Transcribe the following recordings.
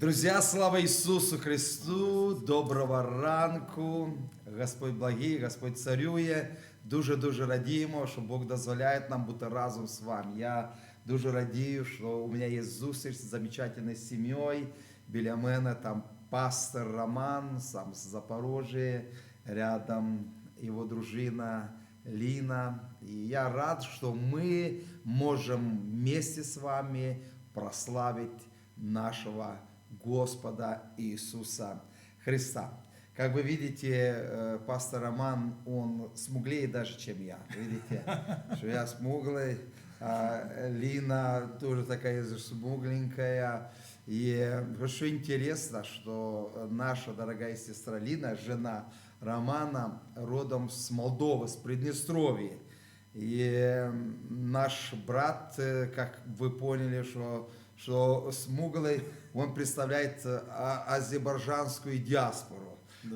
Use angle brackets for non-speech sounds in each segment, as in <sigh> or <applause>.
Друзья, слава Ісусу Христу! Доброго ранку! Господь благий, Господь царює. Дуже-дуже радіємо, що Бог дозволяє нам бути разом з вами. Я дуже радію, що у мене є зустріч з замечательною сім'єю. Біля мене там пастор Роман, сам з Запорожжя, рядом его дружина Лина. И я рад, что мы можем вместе с вами прославить нашего Господа Иисуса Христа. Как вы видите, э, пастор Роман, он смуглее даже, чем я. Видите, <laughs> что я смуглый, а Лина тоже такая же смугленькая. И что интересно, что наша дорогая сестра Лина, жена Романа, родом с Молдовы, с Приднестровья. И наш брат, э, как вы поняли, что, что смуглый, он представляет э, а- азербайджанскую диаспору.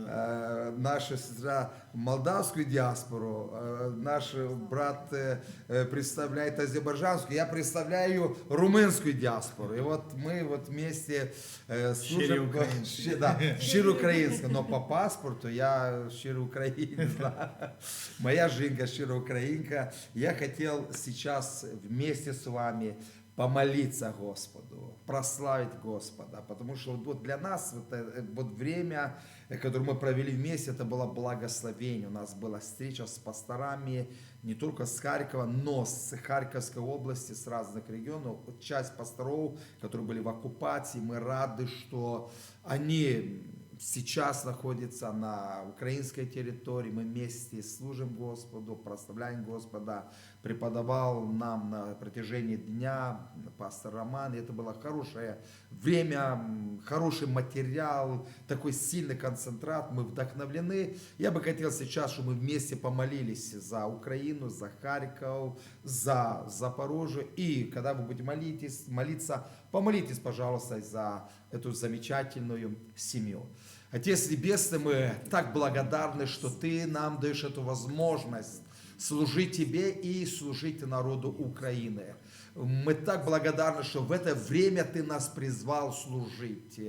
Э, Наша сестра молдавскую диаспору, э, наш брат э, э, представляет азербайджанскую, я представляю румынскую диаспору. И вот мы вот вместе э, служим... Щирі Щи- Да, щиро українська, но по паспорту я щиро українець. да. Моя жінка щиро українка. Я хотел сейчас вместе с вами помолиться Господу, прославить Господа, потому что вот для нас вот, э, вот время, э, которое мы провели вместе, это было благословение. У нас была встреча с пасторами не только с Харькова, но с Харьковской области, с разных регионов. Часть пасторов, которые были в оккупации, мы рады, что они сейчас находятся на украинской территории, мы вместе служим Господу, прославляем Господа, преподавал нам на протяжении дня пастор Роман, и это было хорошее время, хороший материал, такой сильный концентрат, мы вдохновлены. Я бы хотел сейчас, чтобы мы вместе помолились за Украину, за Харьков, за Запорожье, и когда вы будете молитесь, молиться, помолитесь, пожалуйста, за эту замечательную семью. Отец Небесный, мы так благодарны, что Ты нам даешь эту возможность служить Тебе и служить народу Украины. Мы так благодарны, что в это время Ты нас призвал служить.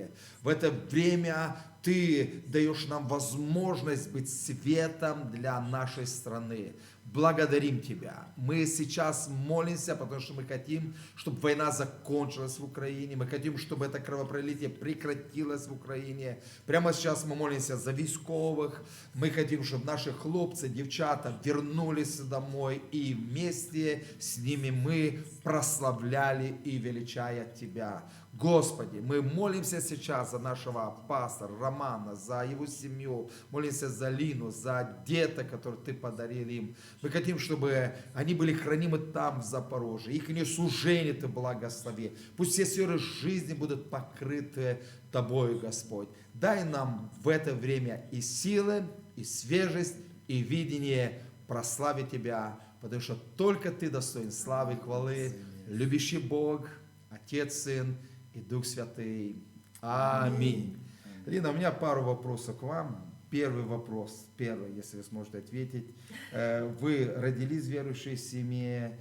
В это время Ты даешь нам возможность быть светом для нашей страны. Благодарим Тебя. Мы сейчас молимся, потому что мы хотим, чтобы война закончилась в Украине. Мы хотим, чтобы это кровопролитие прекратилось в Украине. Прямо сейчас мы молимся за військовых. Мы хотим, чтобы наши хлопцы, девчата вернулись домой. И вместе с ними мы прославляли и величая Тебя. Господи, мы молимся сейчас за нашего пастора Романа, за его семью, молимся за Лину, за деток, которые Ты подарил им. Мы хотим, чтобы они были хранимы там, в Запорожье. Их не служение Ты благослови. Пусть все сферы жизни будут покрыты Тобою, Господь. Дай нам в это время и силы, и свежесть, и видение прославить Тебя, потому что только Ты достоин славы и хвалы. Любящий Бог, Отец, Сын и Дух Святый. Аминь. Лина, у меня пару вопросов к вам. Первый вопрос, первый, если вы сможете ответить. Э, Вы родились в верующей семье.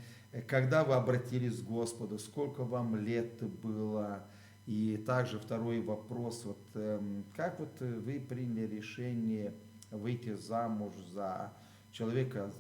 Когда вы обратились к Господу? Сколько вам лет было? И также второй вопрос. Вот, эм, как вот вы приняли решение выйти замуж за человека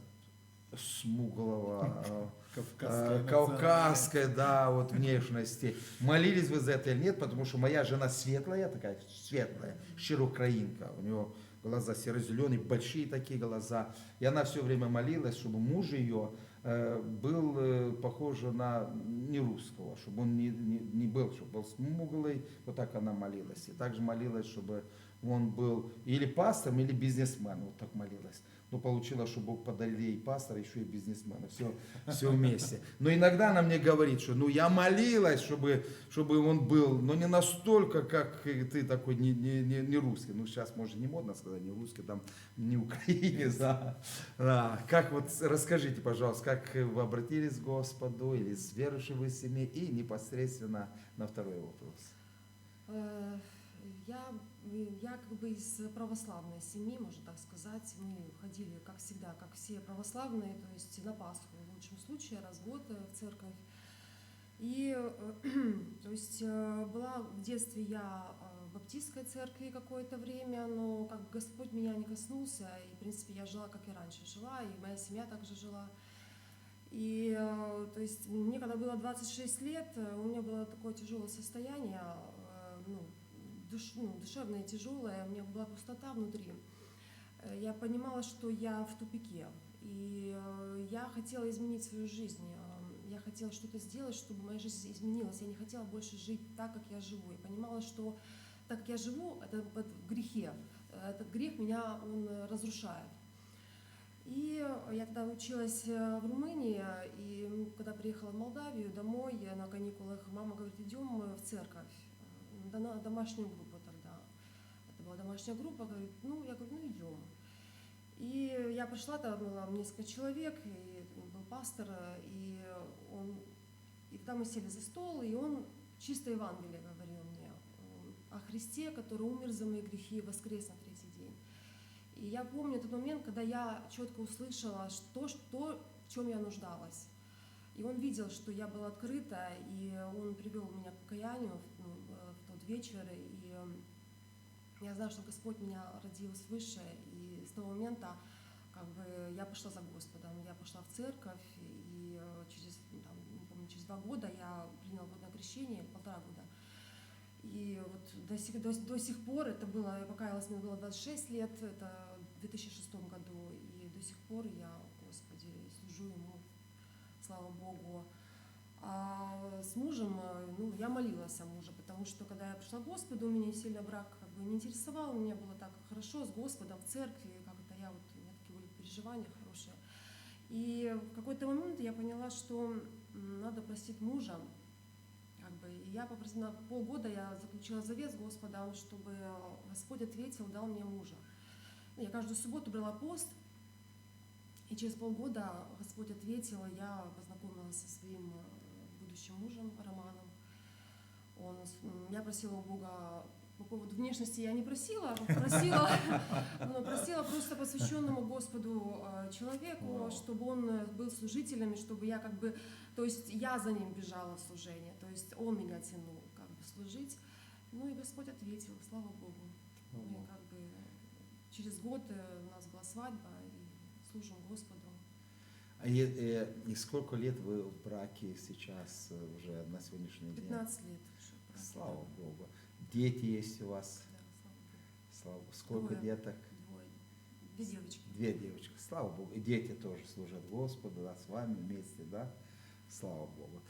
смуглого, э, э, кавказской, да, вот внешности. Молились вы за это или нет? Потому что моя жена светлая, такая светлая, щироукраинка. У нее глаза серо-зеленые, большие такие глаза. И она все время молилась, чтобы муж ее э, был э, похож на не русского, чтобы он не, не, не был, чтобы был смуглый. Вот так она молилась. И также молилась, чтобы он был или пастором, или бизнесменом. Вот так молилась. Но получилось, что Бог подарил ей пастора, еще и бизнесмена. Все, все вместе. Но иногда она мне говорит, что ну я молилась, чтобы, чтобы он был, но не настолько, как и ты такой не, не, не, не русский. Ну сейчас, может, не модно сказать, не русский, там не украинец. Да. Да. Как вот, расскажите, пожалуйста, как вы обратились к Господу, или с верующей вы семье, и непосредственно на второй вопрос. Э, Я, я как бы из православной семьи, можно так сказать. Мы ходили, как всегда, как все православные, то есть на Пасху в лучшем случае, раз в год э, в церковь. И, э, <clears throat> то есть, э, была в детстве я в баптистской церкви какое-то время, но как Господь меня не коснулся, и, в принципе, я жила, как и раньше жила, и моя семья также жила. И, то есть, мне когда было 26 лет, у меня было такое тяжелое состояние, ну, душ, ну, душевное тяжелое, у меня была пустота внутри. Э, Я понимала, что я в тупике, и э, я хотела изменить свою жизнь. Э, Я хотела что-то сделать, чтобы моя жизнь изменилась. Я не хотела больше жить так, как я живу. Я понимала, что так, как я живу, это в грехе. Этот грех меня, он разрушает. И я тогда училась в Румынии, и когда приехала в Молдавию домой я на каникулах, мама говорит, идем в церковь, э, да на домашнюю группу тогда. Это была домашняя группа, говорит, ну, я говорю, ну идем. И я пришла, там было несколько человек, и был пастор, и он, и тогда мы сели за стол, и он чисто Евангелие говорил мне о Христе, который умер за мои грехи и воскрес на третий день. И я помню тот момент, когда я четко услышала что, что, в чем я нуждалась. И он видел, что я была открыта, и он привел меня к покаянию ну, вечер. И э, я знаю, что Господь меня родил свыше, и с того момента как бы, я пошла за Господом. Я пошла в церковь, и э, через, там, помню, через два года я приняла водное крещение, полтора года. И вот до сих, до, до сих пор, это было, я покаялась, мне было 26 лет, это в 2006 году, и до сих пор я, Господи, служу Ему, слава Богу. А с мужем, э, ну, я молилась о муже, потому что когда я пришла к Господу, меня сильно брак как бы не интересовал, у меня было так хорошо с Господом в церкви, как-то я вот, у меня такие были переживания хорошие. И в какой-то момент я поняла, что надо простить мужа, как бы, и я попросила, полгода я заключила завет с Господом, чтобы Господь ответил, дал мне мужа. Я каждую субботу брала пост, и через полгода Господь ответил, я познакомилась со своим э, будущим мужем Романом. Он, я просила у Бога по поводу внешности я не просила, просила, <laughs> но просила просто посвященному Господу э, человеку, чтобы он э, был служителем, и чтобы я как бы, то есть я за ним бежала в служение, то есть он меня тянул как бы служить. Ну и Господь ответил, слава Богу. Мы как бы через год э, у нас была свадьба и служим Господу. А е- э, и сколько лет вы в браке сейчас э, уже на сегодняшний день? 15 лет уже. правда. Слава Богу. Дети есть у вас? Да, слава Богу. Слава Сколько Двое. деток? Двое. Две девочки. Две девочки. Слава Богу. И дети тоже служат Господу, да, с вами вместе, да? Слава Богу.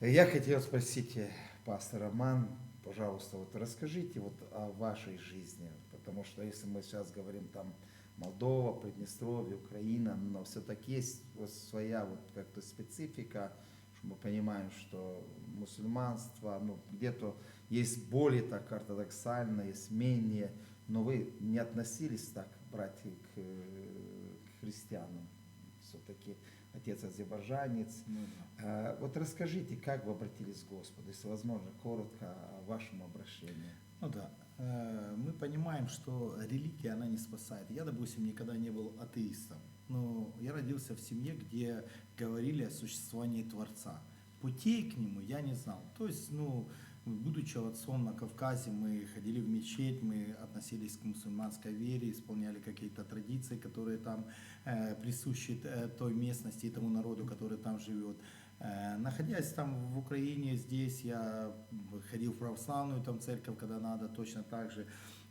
Я хотел спросить, э, пастор Роман, пожалуйста, вот расскажите вот о вашей жизни, потому что если мы сейчас говорим там Молдова, Приднестровье, Украина, но все-таки есть вот своя вот как-то специфика, что мы понимаем, что мусульманство, ну, где-то есть более так ортодоксально, есть менее, но вы не относились так, братья, к, э, к христианам. Все-таки отец азербайджанец. Ну А, Вот расскажите, как вы обратились к Господу, если возможно, коротко о вашем обращении. Ну да, Э, мы понимаем, что религия, она не спасает. Я, допустим, никогда не был атеистом, но я родился в семье, где говорили о существовании Творца. Путей к нему я не знал. То есть, ну, будучи отцом на Кавказе, мы ходили в мечеть, мы относились к мусульманской вере, исполняли какие-то традиции, которые там э, присущи э, той местности и тому народу, который там живет. Э, Находясь там в Украине, здесь я ходил в православную там церковь, когда надо, точно так же.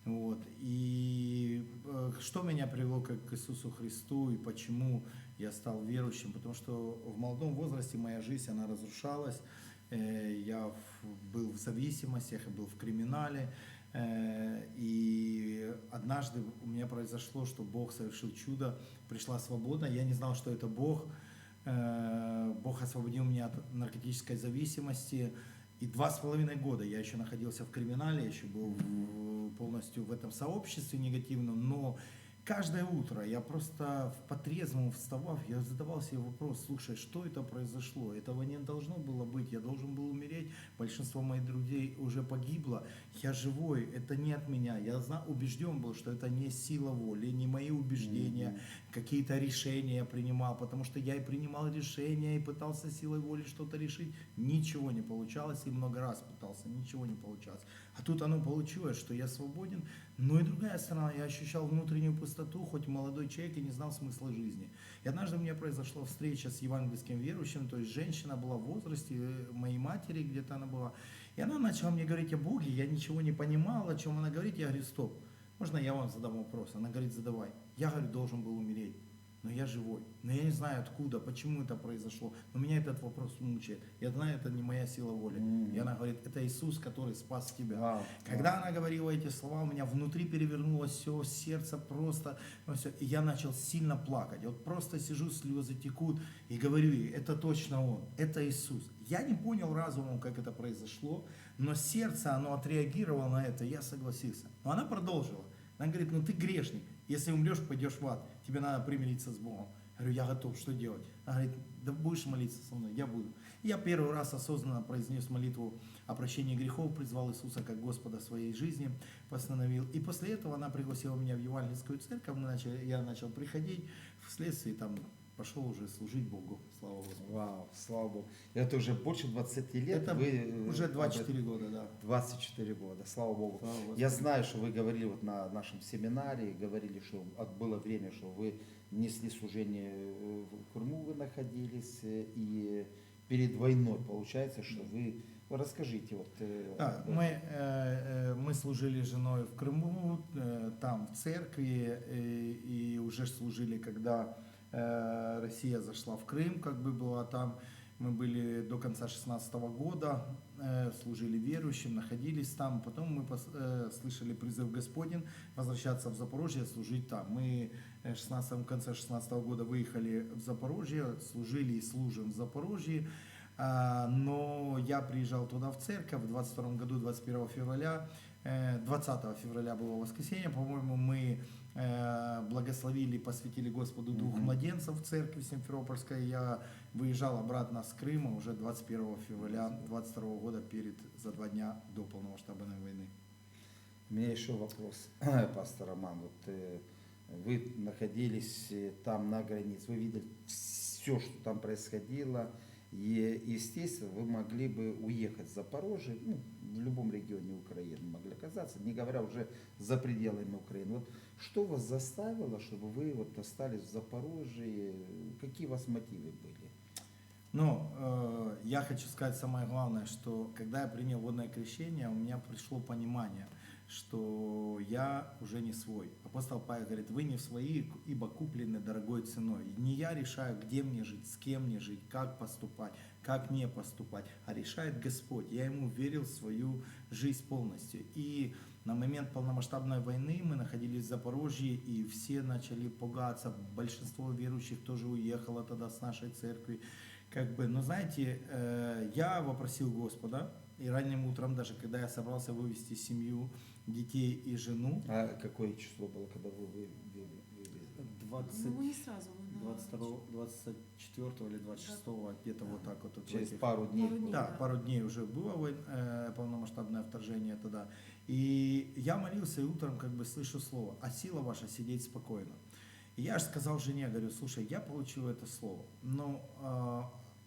Вот. И э, что меня привело к Иисусу Христу и почему я стал верующим? Потому что в молодом возрасте моя жизнь, она разрушалась. Э, Я был в зависимостях, я был в криминале. Э, И однажды у меня произошло, что Бог совершил чудо, пришла свобода. Я не знал, что это Бог. Э, Бог освободил меня от наркотической зависимости. И два с половиной года я еще находился в криминале, я еще был полностью в этом сообществе негативном, но каждое утро я просто в по-трезвому вставав, я задавал себе вопрос, слушай, что это произошло? Этого не должно было быть, я должен был умереть, большинство моих друзей уже погибло, я живой, это не от меня. Я убежден был, что это не сила воли, не мои убеждения, какие-то решения я принимал, потому что я и принимал решения, и пытался силой воли что-то решить, ничего не получалось, и много раз пытался, ничего не получалось. А тут оно получилось, что я свободен, но и другая сторона, я ощущал внутреннюю пустоту, хоть молодой человек и не знал смысла жизни. И однажды у меня произошла встреча с евангельским верующим, то есть женщина была в возрасте э, моей матери, где-то она была, и она начала мне говорить о Боге, я ничего не понимал, о чем она говорит, я говорю, стоп, можно я вам задам вопрос? Она говорит, задавай. Я, говорю, должен был умереть, но я живой. Но я не знаю откуда, почему это произошло. Но меня этот вопрос мучает. Я знаю, это не моя сила воли. Мгм. И она говорит, это Иисус, который спас тебя. Вау, Когда она говорила эти слова, у меня внутри перевернулось все, сердце просто, ну, всё, и я начал сильно плакать. Вот просто сижу, слезы текут, и говорю ей, это точно Он, это Иисус. Я не понял разумом, как это произошло, но сердце, оно отреагировало на это, я согласился. Но она продолжила. Она говорит, ну ты грешник, если умрешь, пойдешь в ад, тебе надо примириться с Богом. Я говорю, я готов, что делать? Она говорит, да будешь молиться со мной, я буду. Я первый раз осознанно произнес молитву о прощении грехов, призвал Иисуса как Господа своей жизни, постановил. И после этого она пригласила меня в Евангельскую церковь, мы начали, я начал приходить, вследствие там пошел уже служить Богу, слава Господу. Вау, слава Богу. Это уже больше 20 лет. Это вы, э, уже об 24 года, да. 24 года, слава Богу. Слава Господу. Я знаю, что вы говорили вот на нашем семинаре, говорили, что было время, что вы несли служение э, в Крыму, вы находились, э, и перед войной получается, что вы... Расскажите вот... Да, об мы, э, мы служили женой в Крыму, там в церкви, э, и уже служили, когда Россия зашла в Крым, как бы была там. Мы были до конца 16 года, э, служили верующим, находились там. Потом мы э, слышали призыв Господень возвращаться в Запорожье, служить там. Мы э, в 16, в конце 16 года выехали в Запорожье, служили и служим в Запорожье. А, но я приезжал туда в церковь в 22 году, 21 февраля, э, 20 февраля было воскресенье, по-моему, мы э, благословили, посвятили Господу двух Мгм. младенцев в церкви Симферопольской. Я выезжал обратно с Крыма уже 21 февраля 22 года, перед, за два дня до полномасштабной войны. У меня еще вопрос, <coughs> пастор Роман. Вот э, вы находились э, там на границе, вы видели все, что там происходило, и, естественно, вы могли бы уехать в Запорожье, ну, в любом регионе Украины могли оказаться, не говоря уже за пределами Украины. Вот что вас заставило, чтобы вы вот остались в Запорожье, какие у вас мотивы были? Ну, э, я хочу сказать самое главное, что когда я принял водное крещение, у меня пришло понимание, что я уже не свой. Апостол Павел говорит, вы не свои, ибо куплены дорогой ценой. И не я решаю, где мне жить, с кем мне жить, как поступать, как не поступать, а решает Господь. Я ему верил свою жизнь полностью. И на момент полномасштабной войны мы находились в Запорожье, и все начали пугаться. Большинство верующих тоже уехало тогда с нашей церкви. Как бы, но знаете, э, я вопросил Господа, и ранним утром, даже когда я собрался вывести семью, детей и жену, А какое число было, когда вы вы- вы- вывезли? 20, Ну, не сразу. мы на- 22, 24 или 26, где-то вот так вот. Через этих- пару дней. Пару дней. Да, Да. пару дней уже было э, полномасштабное вторжение тогда. И я молился и утром как бы слышу слово, а сила ваша сидеть спокойно. И я же сказал жене, говорю, слушай, я получил это слово. Но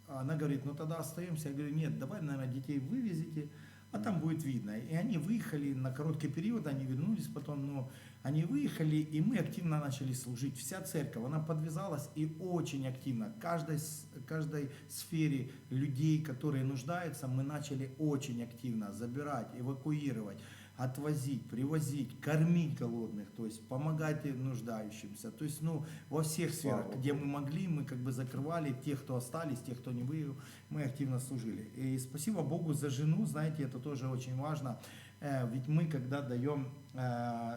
э, она говорит, ну тогда остаемся. Я говорю, нет, давай, наверное, детей вывезите, а там будет видно. И они выехали на короткий период, они вернулись потом, но они выехали, и мы активно начали служить. Вся церковь, она подвязалась и очень активно. Каждой, каждой сфере людей, которые нуждаются, мы начали очень активно забирать, эвакуировать, отвозить, привозить, кормить голодных, то есть помогать нуждающимся. То есть, ну, во всех сферах, где мы могли, мы как бы закрывали тех, кто остались, тех, кто не выиграл, мы активно служили. И спасибо Богу за жену, знаете, это тоже очень важно. Э, Ведь мы, когда даем э,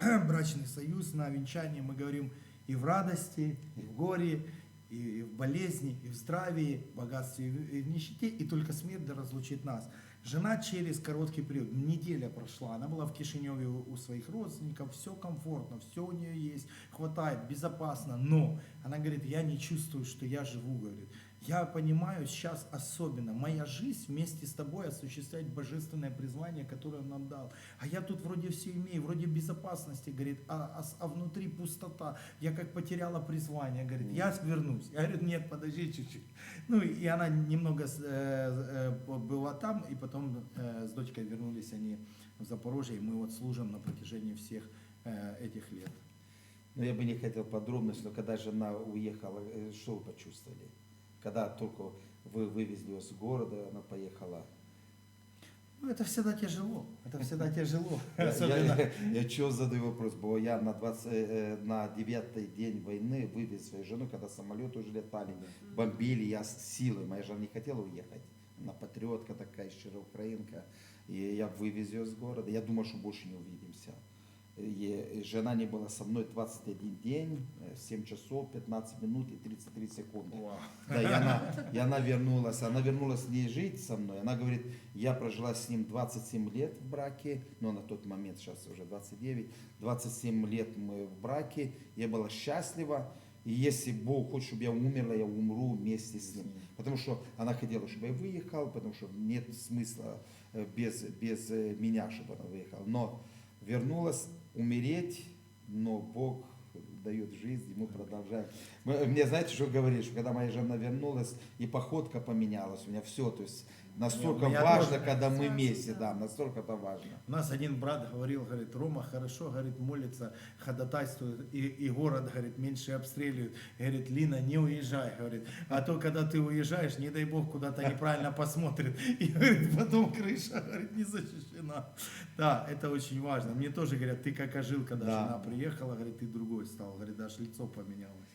<clears throat> брачный союз на венчание, мы говорим и в радости, и в горе, и в болезни, и в здравии, в богатстве, и в- и в нищете, и только смерть да разлучит нас. Жена через короткий период, неделя прошла, она была в Кишиневе у своих родственников, все комфортно, все у нее есть, хватает, безопасно, но она говорит, я не чувствую, что я живу, говорит. Я понимаю сейчас особенно, моя жизнь вместе с тобой осуществлять божественное призвание, которое он нам дал. А я тут вроде все имею, вроде безопасности, говорит, а, а а внутри пустота. Я как потеряла призвание, говорит, я вернусь. Я говорю, нет, подожди чуть-чуть. Ну и она немного э, э, была там, и потом э, с дочкой вернулись они в Запорожье, и мы вот служим на протяжении всех э, этих лет. Ну, я бы не хотел подробностей, но когда жена уехала, э, что вы почувствовали? Когда только вы вывезли ее с города, она поехала. Ну, это всегда тяжело, это всегда тяжело. <laughs> Я, Особенно- я, я чего задаю вопрос? Бо я на 20, э, на девятый день войны вывез свою жену, когда самолеты уже летали, бомбили, я с силой, моя жена не хотела уехать. Она патриотка такая, щира украинка. И я вывез ее с города. Я думал, что больше не увидимся. Жена не была со мной 21 день, э, 7 часов, 15 минут и 33 секунды. Вау. Да, и она, и она вернулась. Она вернулась не жить со мной. Она говорит, я прожила с ним 27 лет в браке, но на тот момент, сейчас уже 29, 27 лет мы в браке, я была счастлива. И если Бог хочет, чтобы я умерла, я умру вместе с ним. Потому что она хотела, чтобы я выехал, потому что нет смысла э, без, без э, меня, чтобы она выехала. Но вернулась умереть, но Бог дает жизнь, и мы продолжаем. Мне знаете, что говоришь, когда моя жена вернулась, и походка поменялась, у меня все, то есть настолько меня важно, тоже. когда мы вместе, да. да, настолько это важно. У нас один брат говорил, говорит, Рома хорошо, говорит, молится, ходатайствует, и, и город, говорит, меньше обстреливают. Говорит, Лина, не уезжай, говорит, а то, когда ты уезжаешь, не дай бог, куда-то неправильно <laughs> посмотрит, и, говорит, потом крыша, <laughs> говорит, не защищена. Да, это очень важно. Мне тоже говорят, ты как ожил, когда Да. жена приехала, говорит, ты другой стал, говорит, даже лицо поменялось.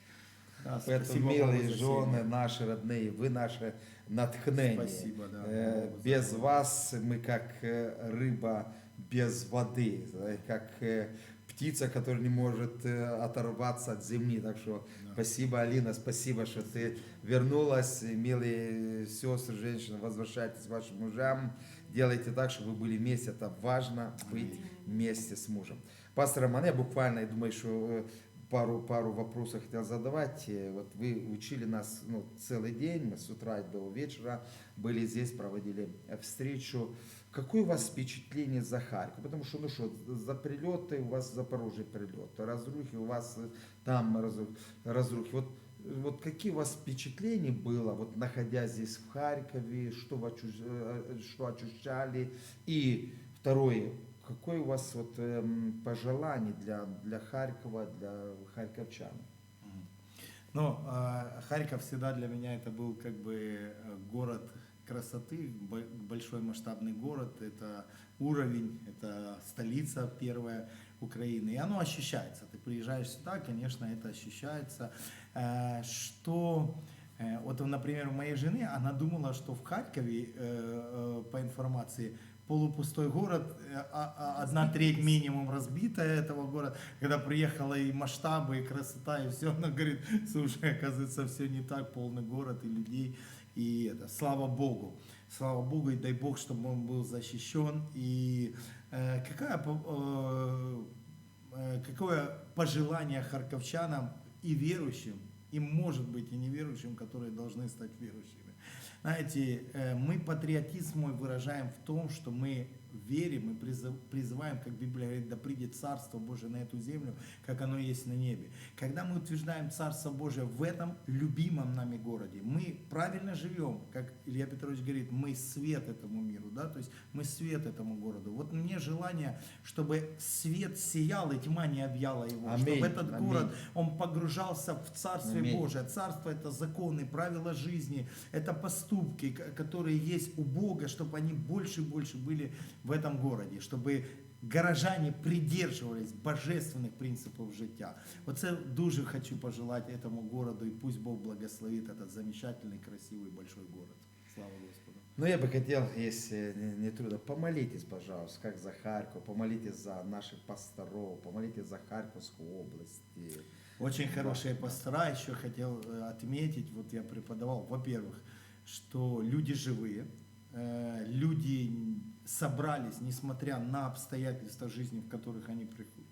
Да, Поэтому, милые за жены, семьи. наши родные, вы наше натхнение. Спасибо, да. Э, Богу за Без это. вас мы как э, рыба без воды, да, как э, птица, которая не может э, оторваться от земли. Так что Да. спасибо, Алина, спасибо, что ты вернулась. Милые сестры, женщины, возвращайтесь к вашим мужам. Делайте так, чтобы вы были вместе. Это важно быть вместе с мужем. Пастор Роман, я буквально, я думаю, что э, пару, пару вопросов хотел задавать. Э, Вот вы учили нас ну, целый день, мы с утра до вечера были здесь, проводили встречу. Какое у вас впечатление за Харьков? Потому что, ну что, за прилеты у вас Запорожье прилет, разрухи у вас э, там разру- разрухи. Вот, вот какие у вас впечатления было, вот находясь здесь в Харькове, что вы э, что ощущали? И второе, какое у вас вот эм, пожелание для, для Харькова, для харьковчан? Ну, а, Харьков всегда для меня это был как бы э, город красоты, бо- большой масштабный город, это уровень, это столица первая Украины, и оно ощущается. Ты приезжаешь сюда, конечно, это ощущается. Э, Что, э, вот, например, у моей жены, она думала, что в Харькове, по информации, полупустой город, э, а- а одна треть минимум разбитая этого города. Когда приехала и масштабы, и красота, и все, <laughs> она говорит, слушай, оказывается, все не так, полный город и людей. И это, слава Богу, слава Богу, и дай Бог, чтобы он был защищен. И э, какая, э, э, какое пожелание харьковчанам и верующим, и может быть и неверующим, которые должны стать верующими. Знаете, э, мы патриотизм мой выражаем в том, что мы верим и призыв- призываем, как Библия говорит, да придет Царство Божие на эту землю, как оно есть на небе. Когда мы утверждаем Царство Божие в этом любимом нами городе, мы правильно живем, как Илья Петрович говорит, мы свет этому миру, да, то есть мы свет этому городу. Вот мне желание, чтобы свет сиял и тьма не объяла его, Аминь, чтобы этот аминь. город, он погружался в Царствие Аминь. Божие. Царство это законы, правила жизни, это поступки, которые есть у Бога, чтобы они больше и больше были в этом городе, чтобы горожане придерживались божественних принципів життя. Оце дуже хочу пожелать этому городу, и пусть Бог благословит этот замечательный, красивый, большой город. Слава Господу. Ну, я бы хотел, если не, трудно, помолитесь, пожалуйста, как за Харьков, помолитесь за наших пасторов, помолитесь за Харьковскую область. Очень хорошие пастора, еще хотел э, отметить, вот я преподавал, во-первых, что люди живые, люди собрались, несмотря на обстоятельства жизни, в которых они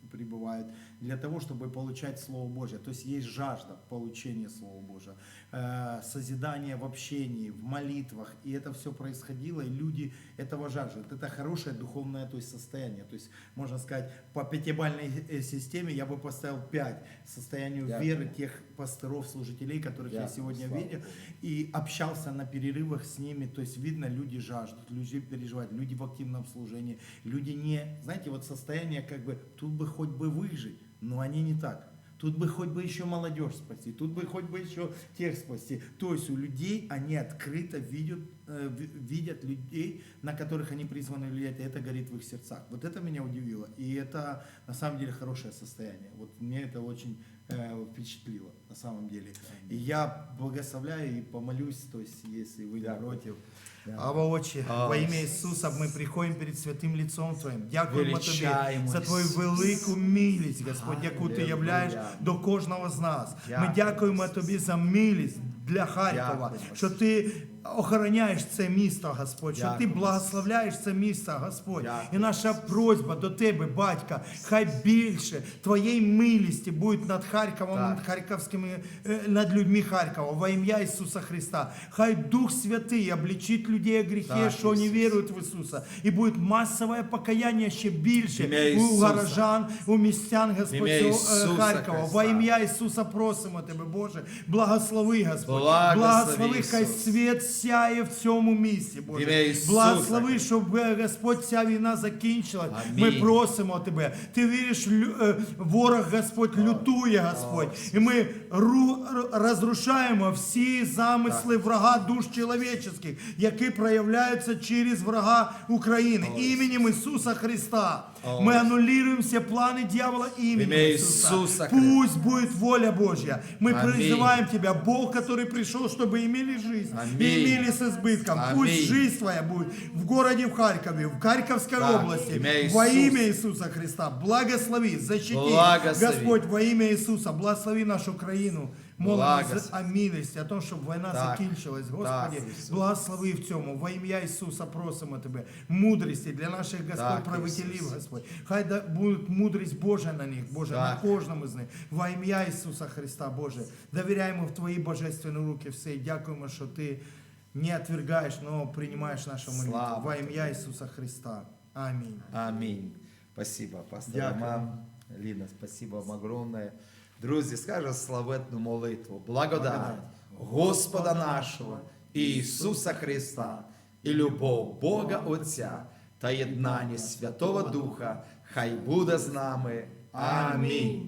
пребывают, для того, чтобы получать Слово Божье. То есть есть жажда получения Слова Божьего, э, созидания в общении, в молитвах. И это все происходило, и люди этого жаждут. Это хорошее духовное то есть, состояние. То есть, можно сказать, по пятибалльной э, системе я бы поставил 5 состоянию Дякую. веры тех пасторов, служителей, которых я Дякую, сегодня слава видел, Богу. и общался на перерывах с ними, то есть видно, люди жаждут, люди переживают, люди в активном служении, люди не, знаете, вот состояние как бы, тут бы хоть бы выжить, но они не так. Тут бы хоть бы еще молодежь спасти, тут бы хоть бы еще тех спасти. То есть у людей они открыто видят, э, ви- видят людей, на которых они призваны влиять, и это горит в их сердцах. Вот это меня удивило. И это на самом деле хорошее состояние. Вот мне это очень впечатлило на самом деле. И я благословляю и помолюсь, то есть если вы не Дякую. против. Дякую. Ава Отче, А, во ім'я Ісуса ми приходимо перед святим лицом Твоїм. Дякуємо Тобі Величаємо за Твою Ісуса. велику милість, Господь, яку Ти Алілуя. являєш до кожного з нас. Ми Дякую, дякуємо Ісус. Тобі за милість для Харкова, Дякуємо, що Ти охороняєш це місто, Господь, що Ти Дякуємо, благословляєш це місто, Господь. Дякую, І наша просьба до Тебе, Батька, хай більше Твоєї милісті буде над Харковом, Так. над харківськими, е, над людьми Харкова, во ім'я Ісуса Христа. Хай Дух Святий обличить людей о гріхе, Так, що не Ісус. вірують в Ісуса. І буде масове покаяння ще більше у горожан, у містян, Господь, е, Харкова. Во ім'я Ісуса просимо Тебе, Боже. Благослови, Господь. Благослови, Благослови, хай світ сяє в цьому місці, Боже. Благослови, щоб е, Господь ця війна закінчилась. Ми просимо Тебе. Ти віриш, е, ворог Господь лютує, Господь. І ми ру- розрушаємо всі замисли врага душ чоловічих, які проявляються через врага України. Іменем Ісуса Христа. Ми анулюємо всі плани дьявола іменем Ім'я Ісуса. Ісуса Пусть будет воля Божья. Мы Аминь. призываем Тебя, Бог, который пришел, чтобы имели жизнь Аминь. и имели с избытком. Пусть Аминь. жизнь Твоя будет в городе в Харькове, в Харьковской Так, области. имя Во Иисуса. имя Иисуса Христа. Благослови, защити. Благослови. Господь, во имя Иисуса, благослови нашу країну. Молимося Благослови. о милості, о том, щоб війна Так, закінчилась. Господи, так, Ісус. благослови в цьому. Во ім'я Ісуса просимо Тебе. Мудрості для наших Господь Так, правителів, Ісус. Господь. Хай да буде мудрість Божа на них, Боже, на Так. кожному з них. Во ім'я Ісуса Христа, Боже. Довіряємо в Твої божественні руки все. І дякуємо, що Ти не отвергаєш, но приймаєш нашу молитву. Слава Во ім'я Тобі. Ісуса Христа. Амінь. Амінь. Спасибо, пастор Дякую. Роман. Ліна, спасибо вам огромное. Друзі, скаже славетну молитву. Благодать Господа нашого Ісуса Христа і любов Бога Отця та єднання Святого Духа хай буде з нами. Амінь.